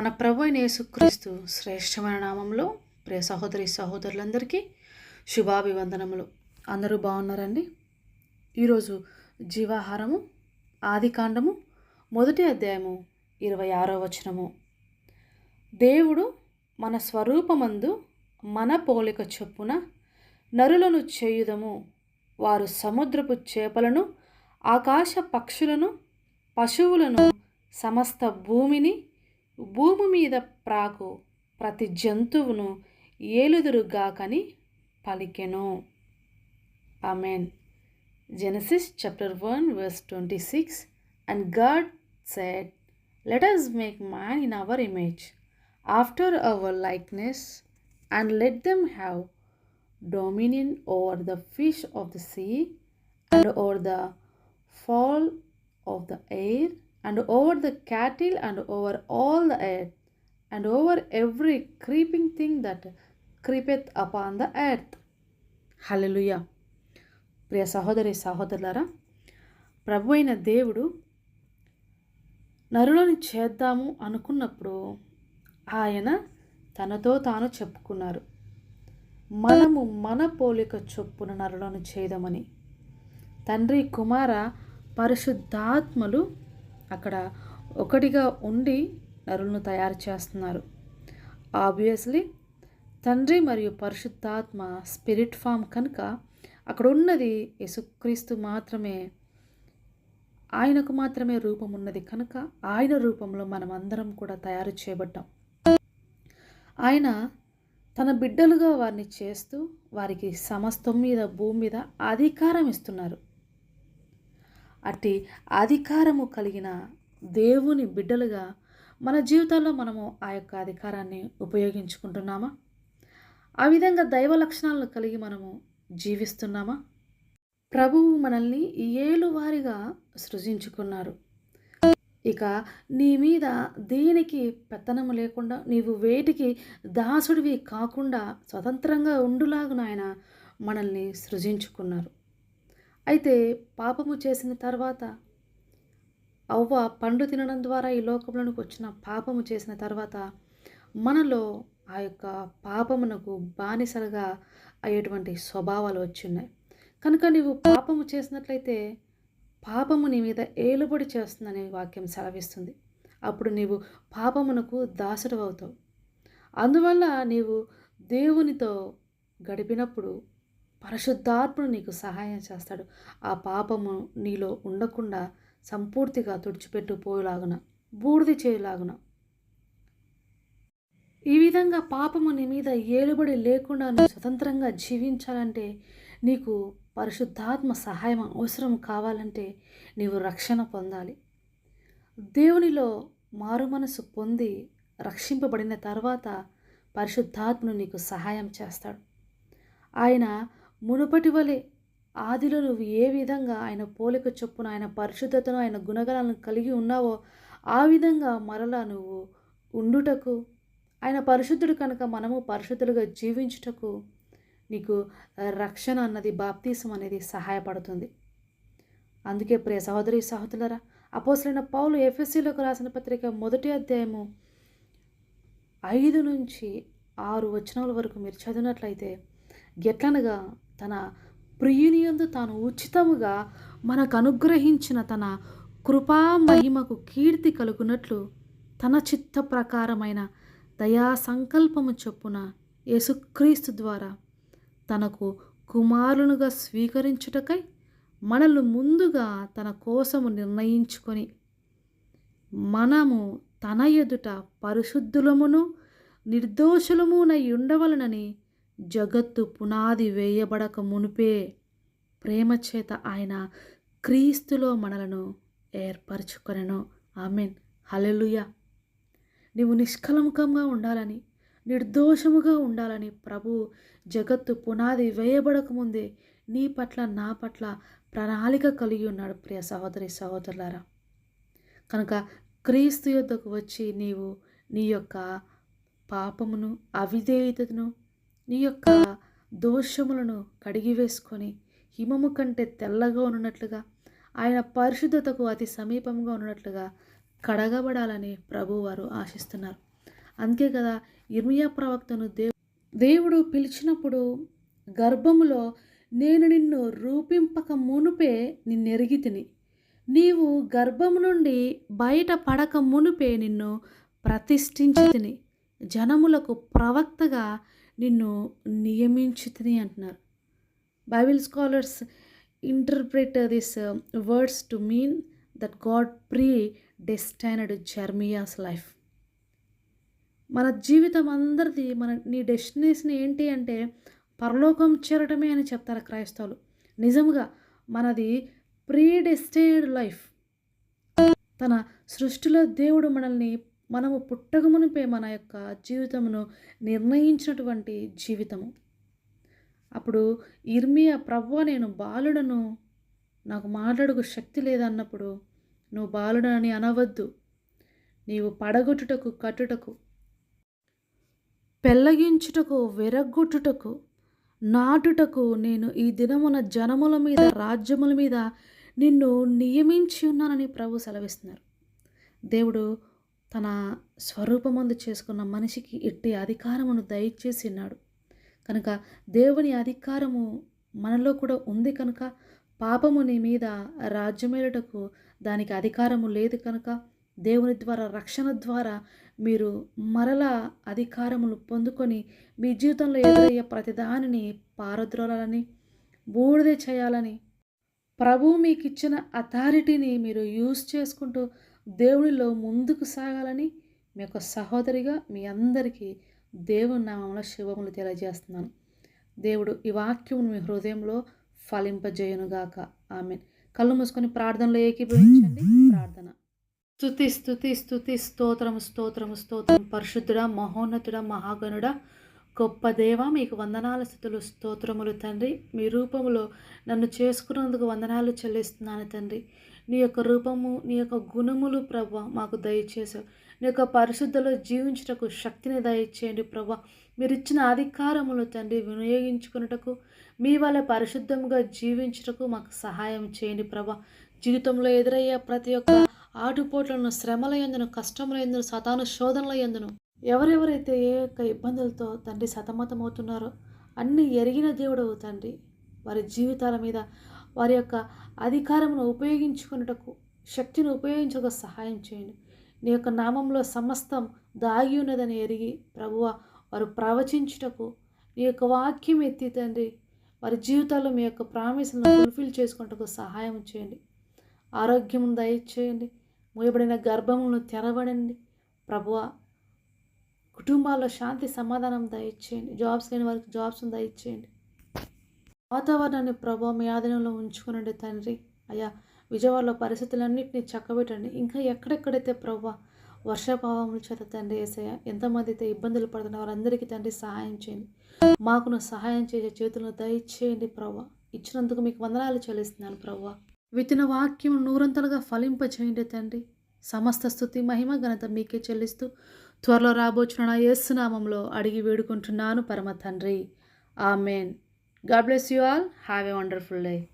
మన ప్రభు అయిన యేసుక్రీస్తు శ్రేష్టమైన నామంలో ప్రియ సహోదరి సహోదరులందరికీ శుభాభివందనములు. అందరూ బాగున్నారండి? ఈరోజు జీవాహారము ఆది కాండము మొదటి అధ్యాయము ఇరవై ఆరో వచనము. దేవుడు మన స్వరూపమందు మన పోలిక చొప్పున నరులను చేయుదము. వారు సముద్రపు చేపలను ఆకాశ పక్షులను పశువులను సమస్త భూమిని భూమి మీద ప్రాకు ప్రతి జంతువును ఏలుదురుగాకని పలికెను. Amen Genesis chapter one verse twenty six. And God said let us make man in our image after our likeness and let them have dominion over the fish of the sea and over the fowl of the air and over the cattle and over all the earth and over every creeping thing that creepeth upon the earth. Hallelujah ప్రియ సహోదరి సహోదరులారా ప్రభు అయిన దేవుడు నరులను చేద్దాము అనుకున్నప్పుడు ఆయన తనతో తాను చెప్పుకున్నారు. మనము మన పోలిక చొప్పున నరులను చేయదమని తండ్రి కుమార పరిశుద్ధాత్మలు అక్కడ ఒకటిగా ఉండి నరులను తయారు చేస్తున్నారు. ఆబ్వియస్లీ తండ్రి మరియు పరిశుద్ధాత్మ స్పిరిట్ ఫామ్ కనుక అక్కడ ఉన్నది యేసుక్రీస్తు మాత్రమే. ఆయనకు మాత్రమే రూపం ఉన్నది కనుక ఆయన రూపంలో మనం అందరం కూడా తయారు చేయబడ్డాం. ఆయన తన బిడ్డలుగా వారిని చేస్తూ వారికి సమస్తం మీద భూమి మీద అధికారం ఇస్తున్నారు. అట్టి అధికారము కలిగిన దేవుని బిడ్డలుగా మన జీవితాల్లో మనము ఆ యొక్క అధికారాన్ని ఉపయోగించుకుంటున్నామా? ఆ విధంగా దైవ లక్షణాలను కలిగి మనము జీవిస్తున్నామా? ప్రభువు మనల్ని ఏలువారిగా సృజించుకున్నారు. ఇక నీ మీద దేనికి పెత్తనము లేకుండా నీవు వేటికి దాసుడివి కాకుండా స్వతంత్రంగా ఉండులాగున ఆయన మనల్ని సృజించుకున్నారు. అయితే పాపము చేసిన తర్వాత అవ్వ పండు తినడం ద్వారా ఈ లోకంలోనికి వచ్చిన పాపము చేసిన తర్వాత మనలో ఆ యొక్క పాపమునకు బానిసలుగా అయ్యేటువంటి స్వభావాలు వచ్చిన్నాయి కనుక నీవు పాపము చేసినట్లయితే పాపము నీ మీద ఏలుబడి చేస్తుందనే వాక్యం సెలవిస్తుంది. అప్పుడు నీవు పాపమునకు దాసుడు అవుతావు అందువల్ల నీవు దేవునితో గడిపినప్పుడు పరిశుద్ధాత్ముడు నీకు సహాయం చేస్తాడు. ఆ పాపము నీలో ఉండకుండా సంపూర్తిగా తుడిచిపెట్టుపోయేలాగున బూడిది చేయలాగున. ఈ విధంగా పాపము నీ మీద ఏలుబడి లేకుండా నువ్వు స్వతంత్రంగా జీవించాలంటే నీకు పరిశుద్ధాత్మ సహాయం అవసరం కావాలంటే నీవు రక్షణ పొందాలి. దేవునిలో మారు మనసు పొంది రక్షింపబడిన తర్వాత పరిశుద్ధాత్మను నీకు సహాయం చేస్తాడు. ఆయన మునుపటి వలె ఆదిలో నువ్వు ఏ విధంగా ఆయన పోలిక చొప్పున ఆయన పరిశుద్ధతను ఆయన గుణగణాలను కలిగి ఉన్నావో ఆ విధంగా మరలా నువ్వు ఉండుటకు ఆయన పరిశుద్ధుడు కనుక మనము పరిశుద్ధులుగా జీవించుటకు నీకు రక్షణ అన్నది బాప్తీసం అనేది సహాయపడుతుంది. అందుకే ప్రియ సహోదరి సహోదరులరా అపోసలైన పౌలు ఎఫ్ఎస్సిలోకి రాసిన పత్రిక మొదటి అధ్యాయము ఐదు నుంచి ఆరు వచనాల వరకు మీరు చదివినట్లయితే ఎట్లనగా తన ప్రియునియందు తాను ఉచితముగా మనకు అనుగ్రహించిన తన కృపా మహిమకు కీర్తి కలుగునట్లు తన చిత్త ప్రకారమైన దయా సంకల్పము చొప్పున యేసుక్రీస్తు ద్వారా తనకు కుమారునుగా స్వీకరించుటకై మనల్ని ముందుగా తన కోసము నిర్ణయించుకొని మనము తన ఎదుట పరిశుద్ధులమును నిర్దోషులమునై ఉండవలనని జగత్తు పునాది వేయబడక మునిపే ప్రేమచేత ఆయన క్రీస్తులో మనలను ఏర్పరచుకొనెను. ఆమెన్. హలలుయ నీవు నిష్కలంకంగా ఉండాలని నిర్దోషముగా ఉండాలని ప్రభు జగత్తు పునాది వేయబడకముందే నీ పట్ల నా పట్ల ప్రణాళిక కలిగి ఉన్నాడు ప్రియ సహోదరి సహోదరులారా. కనుక క్రీస్తు యొద్దకు వచ్చి నీవు నీ యొక్క పాపమును అవిధేయతను నీ యొక్క దోషములను కడిగివేసుకొని హిమము కంటే తెల్లగా ఉన్నట్లుగా ఆయన పరిశుద్ధతకు అతి సమీపంగా ఉన్నట్లుగా కడగబడాలని ప్రభువారు ఆశిస్తున్నారు. అందుకే కదా ఇర్మియా ప్రవక్తను దేవు దేవుడు పిలిచినప్పుడు గర్భములో నేను నిన్ను రూపింపక మునుపే నిన్నెరిగి తిని నీవు గర్భము నుండి బయట పడక మునుపే నిన్ను ప్రతిష్ఠించి తిని జనములకు ప్రవక్తగా నిన్ను నియమించుతుంది అంటున్నారు. Bible scholars interpret this words to mean that God predestined Jeremiah's life మన జీవితం అందరిది మన నీ డెస్టినేషన్ ఏంటి అంటే పరలోకం చేరటమే అని చెప్తారు క్రైస్తవులు. నిజంగా మనది ప్రీ డెస్టైనడ్ లైఫ్ తన సృష్టిలో దేవుడు మనల్ని మనము పుట్టకమునిపే మన యొక్క జీవితమును నిర్ణయించినటువంటి జీవితము. అప్పుడు ఇర్మియా ప్రవ్వ నేను బాలుడను నాకు మాట్లాడుకు శక్తి లేదన్నప్పుడు నువ్వు బాలుడని అనవద్దు. నీవు పడగొట్టుటకు కట్టుటకు పెళ్ళగించుటకు విరగ్గొట్టుటకు నాటుటకు నేను ఈ దినమున జనముల మీద రాజ్యముల మీద నిన్ను నియమించి ఉన్నానని ప్రభు సెలవిస్తున్నారు. దేవుడు తన స్వరూపమందు చేసుకున్న మనిషికి ఎట్టి అధికారమును దయచేసి ఉన్నాడు కనుక దేవుని అధికారము మనలో కూడా ఉంది కనుక పాపము నీ మీద రాజ్యమేలుటకు దానికి అధికారము లేదు కనుక దేవుని ద్వారా రక్షణ ద్వారా మీరు మరలా అధికారములు పొందుకొని మీ జీవితంలో ఎదురయ్యే ప్రతిదానిని పారద్రోలాలని బూడిదే చేయాలని ప్రభు మీకు ఇచ్చిన అథారిటీని మీరు యూజ్ చేసుకుంటూ దేవునిలో ముందుకు సాగాలని మీ యొక్క సహోదరిగా మీ అందరికీ దేవుని నామంలో శుభములు తెలియజేస్తున్నాను. దేవుడు ఈ వాక్యమును మీ హృదయంలో ఫలింపజేయునుగాక. ఆమె కళ్ళు మూసుకొని ప్రార్థనలో ఏకీభవించండి. ప్రార్థన. స్థుతి స్థుతి స్థుతి స్తోత్రము స్తోత్రము స్తోత్రం. పరిశుద్ధుడ మహోన్నతుడా మహాగణుడ గొప్ప దేవ మీకు వందనాల స్థుతులు స్తోత్రములు తండ్రి. మీ రూపములో నన్ను చేసుకున్నందుకు వందనాలు చెల్లిస్తున్నాను తండ్రి. నీ యొక్క రూపము నీ యొక్క గుణములు ప్రభ మాకు దయచేసావు నీ యొక్క పరిశుద్ధలో జీవించుటకు శక్తిని దయచేయండి ప్రభ. మీరు ఇచ్చిన అధికారములు తండ్రి వినియోగించుకున్నటకు మీ వల్ల పరిశుద్ధంగా జీవించుటకు మాకు సహాయం చేయండి ప్రభా. జీవితంలో ఎదురయ్యే ప్రతి ఒక్క ఆటుపోట్లను శ్రమల ఎందును కష్టముల ఎందును సతాను శోధనల ఎందును ఎవరెవరైతే ఏ యొక్క ఇబ్బందులతో తండ్రి సతమతమవుతున్నారో అన్ని ఎరిగిన దేవుడవు తండ్రి. వారి జీవితాల మీద వారి యొక్క అధికారమును ఉపయోగించుకున్నటకు శక్తిని ఉపయోగించక సహాయం చేయండి. నీ యొక్క నామంలో సమస్తం దాగి ఉన్నదని ఎరిగి ప్రభువ వారు ప్రవచించుటకు నీ యొక్క వాక్యం ఎత్తి తండ్రి వారి జీవితాల్లో మీ యొక్క ప్రామిస్లను ఫుల్ఫిల్ చేసుకుంటకు సహాయం చేయండి. ఆరోగ్యం దయచేయండి. మూయబడిన గర్భములను తెరవడండి ప్రభువ కుటుంబాల్లో శాంతి సమాధానం దయచేయండి. జాబ్స్ లేని వారికి జాబ్స్ను దయచేయండి. వాతావరణాన్ని ప్రభావ మీ ఆధీనంలో ఉంచుకునండి తండ్రి. అయ్యా విజయవాడలో పరిస్థితులన్నింటినీ చక్కబెట్టండి. ఇంకా ఎక్కడెక్కడైతే ప్రభావ వర్షాభావముల చేత తండ్రి వేసాయ ఎంతమంది అయితే ఇబ్బందులు పడుతున్న వారందరికీ తండ్రి సహాయం చేయండి. మాకును సహాయం చేసే చేతులను దయచేయండి ప్రభా. ఇచ్చినందుకు మీకు వందనాలు చెల్లిస్తున్నాను ప్రభా. వితిన వాక్యం నూరంతలుగా ఫలింపచేయండి తండ్రి. సమస్త స్థుతి మహిమ ఘనత మీకే చెల్లిస్తూ త్వరలో రాబోచున్న నా యేసునామంలో అడిగి వేడుకుంటున్నాను పరమ తండ్రి. Amen. God bless you all. Have a wonderful day.